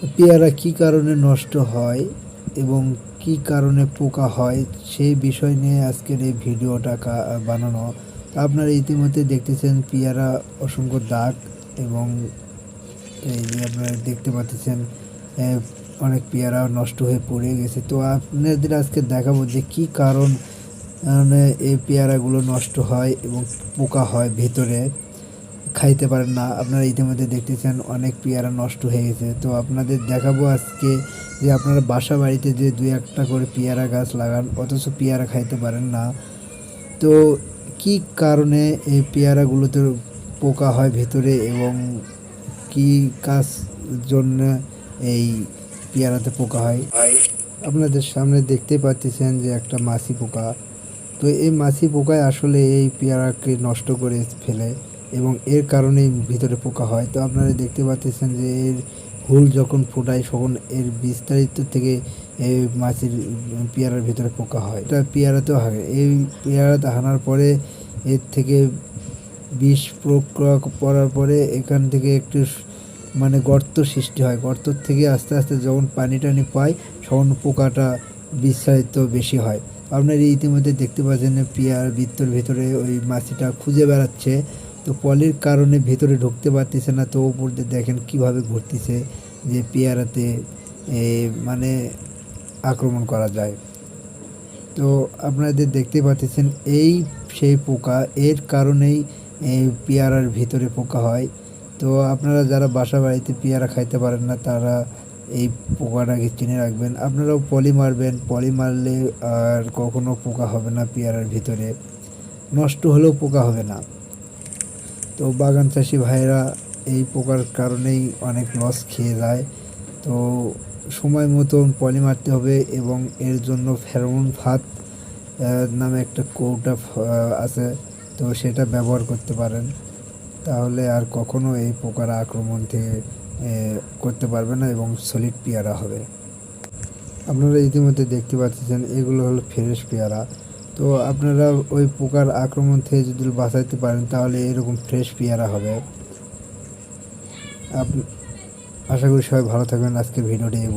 পেয়ারা কি কারণে নষ্ট হয় এবং কি কারণে পোকা হয় সেই বিষয় নিয়ে আজকের এই ভিডিওটা বানানো। আপনারা ইতিমধ্যে দেখতেছেন পেয়ারা অসংখ্য দাগ এবং এই যে আপনারা দেখতে পাচ্ছেন অনেক পেয়ারা নষ্ট হয়ে পড়ে গেছে। তো আপনাদের আজকে দেখাবো যে কি কারণে এই পেয়ারাগুলো নষ্ট হয় এবং পোকা হয় ভিতরে। খাইতে পারেন না। আপনারা ইতিমধ্যে দেখতেছেন অনেক পেয়ারা নষ্ট হয়ে গেছে। তো আপনাদের দেখাবো আজকে যে আপনারা বাসা বাড়িতে যে দুই একটা করে পেয়ারা গাছ লাগান অথচ পেয়ারা খাইতে পারেন না। তো কি কারণে এই পেয়ারাগুলোতে পোকা হয় ভেতরে এবং কি কাজ জন্য এই পেয়ারাতে পোকা হয়? আপনাদের সামনে দেখতে পাচ্ছেন যে একটা মাছি পোকা। তো এই মাছি পোকায় আসলে এই পেয়ারাকে নষ্ট করে ফেলে। এবং এর কারণেই ভিতরে পোকা হয়। তো আপনারা দেখতে পাচ্ছেন যে এর হুল যখন ফোটায়, তখন এর বিস্তারিত থেকে এই মাছির পেয়ারার ভিতরে পোকা হয়। এটা পেয়ারাতেও হাগে, এই পেয়ারাতে হানার পরে এর থেকে বিষ প্রয়োগ করা- করার পরে এখান থেকে একটু মানে গর্ত সৃষ্টি হয়। গর্ত থেকে আস্তে আস্তে যখন পানি টানি পায়, তখন পোকাটা বিস্তারিত বেশি হয়। আপনারা ইতিমধ্যে দেখতে পাচ্ছেন পেয়ার বৃত্তর ভিতরে ওই মাছিটা খুঁজে বেড়াচ্ছে। তো পলির কারণে ভিতরে ঢুকতে পারতেছে না, তো উপর দিয়ে দেখেন কীভাবে ঘুরতেছে যে পেয়ারাতে মানে আক্রমণ করা যায়। তো আপনাদের দেখতে পাচ্ছেন এই সেই পোকা, এর কারণেই পেয়ারার ভিতরে পোকা হয়। তো আপনারা যারা বাসা বাড়িতে পেয়ারা খাইতে পারেন না, তারা এই পোকাটাকে চিনে রাখবেন। আপনারাও পলি মারবেন, পলি মারলে আর কখনো পোকা হবে না পেয়ারার ভিতরে। নষ্ট হলেও পোকা হবে না। তো বাগান চাষি ভাইরা এই পোকার কারণেই অনেক লস খেয়ে যায়। তো সময় মতন পলি মারতে হবে এবং এর জন্য ফেরোমন আহ, নামে একটা কৌটা আছে। তো সেটা ব্যবহার করতে পারেন। তাহলে আর কখনো এই পোকার আক্রমণ থেকে করতে পারবে না এবং সলিড পেয়ারা হবে। আপনারা ইতিমধ্যে দেখতে পাচ্ছেন এগুলো হলো ফ্রেশ পেয়ারা। তো আপনারা ওই পোকার আক্রমণ থেকে যদি বাঁচাইতে পারেন, তাহলে এরকম ফ্রেশ পেয়ারা হবে। আশা করি সবাই ভালো থাকবেন। আজকের ভিডিওটি এই